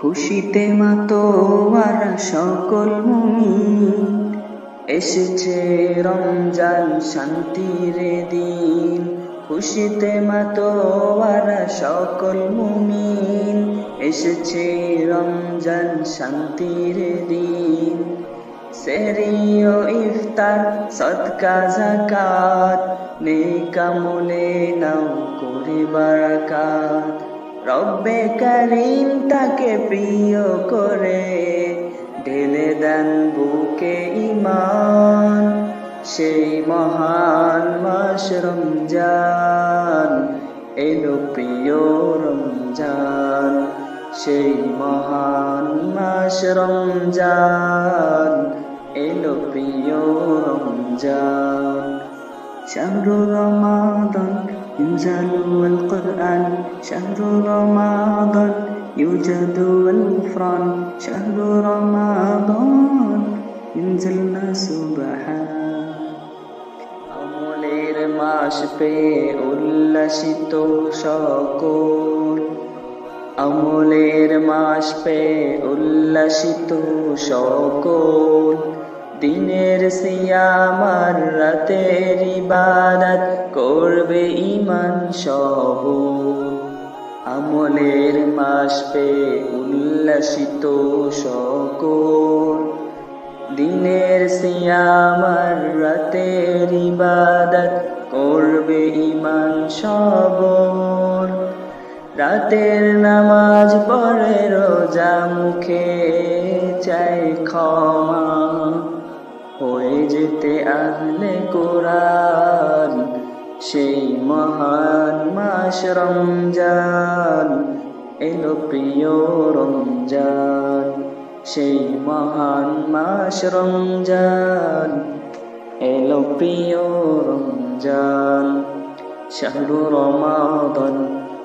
খুশিতে মাতোয়ারা সকল মুমিন এসেছে রমজান শান্তির দিন। খুশিতে মাতোয়ারা সকল মুমিন এসেছে রমজান শান্তির দিন। সেরিও ইফতার, সদকা জাকাত নেকামলে নাও করে বারাকাত। রব্বে করিম তাকে প্রিয় করে, ঢেলে দেন বুকে ইমান সেই মহান মাস রমজান এলো প্রিয় রমজান। সেই মহান মাস রমজান এলো প্রিয় রমজান। চন্দ্র রমাদন ينزل القرآن شهر رمضان يوجد الغفران شهر رمضان ينزلنا سبحان আমলের মাস পে উল্লাসিত সকল আমলের মাস পে উল্লাসিত সকল দিনের সিয়ামার রাতের ইবাদত করবে ইমান সব আমলের মাস পে উল্লাসিত সকল। দিনের সিয়ামার রাতের ইবাদত করবে ইমান সবর রাতের নামাজ পড়ে রোজা মুখে চাই ক্ষমা। হয়ে যেতে আহলে কোরআন সেই মহান মাস রমজান এলো প্রিয় রমজান সেই মহান মাস রমজান এলো প্রিয় রমজান شهر رمضان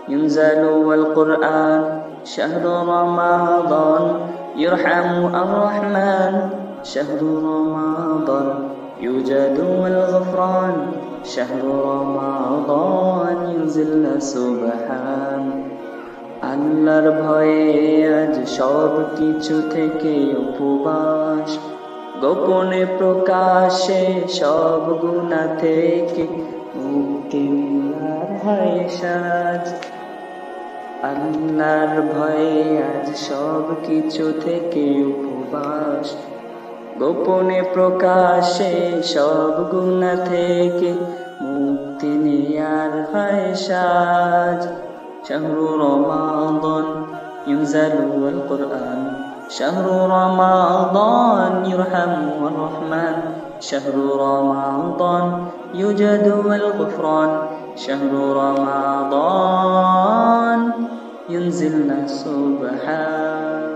ينزل القرآن شهر رمضان يرحم الرحمن شهر رمضان يوجد الغفران شهر رمضان ينزل سبحان আল্লাহর ভয়ে আজ সব কিছু থেকে উপবাস গোপনে প্রকাশে সব গুণা থেকে মুক্তি আর হয় সাজ আল্লাহর ভয়ে আজ সব কিছু থেকে উপবাস গোপনে প্রকাশে সব গুণা থেকে মুক্তি নেয়ার হয় সাজ شهر رمضان ينزل القرآن شهر رمضان يرحم الرحمن شهر رمضان يوجد الغفران شهر رمضان ينزلنا سبحان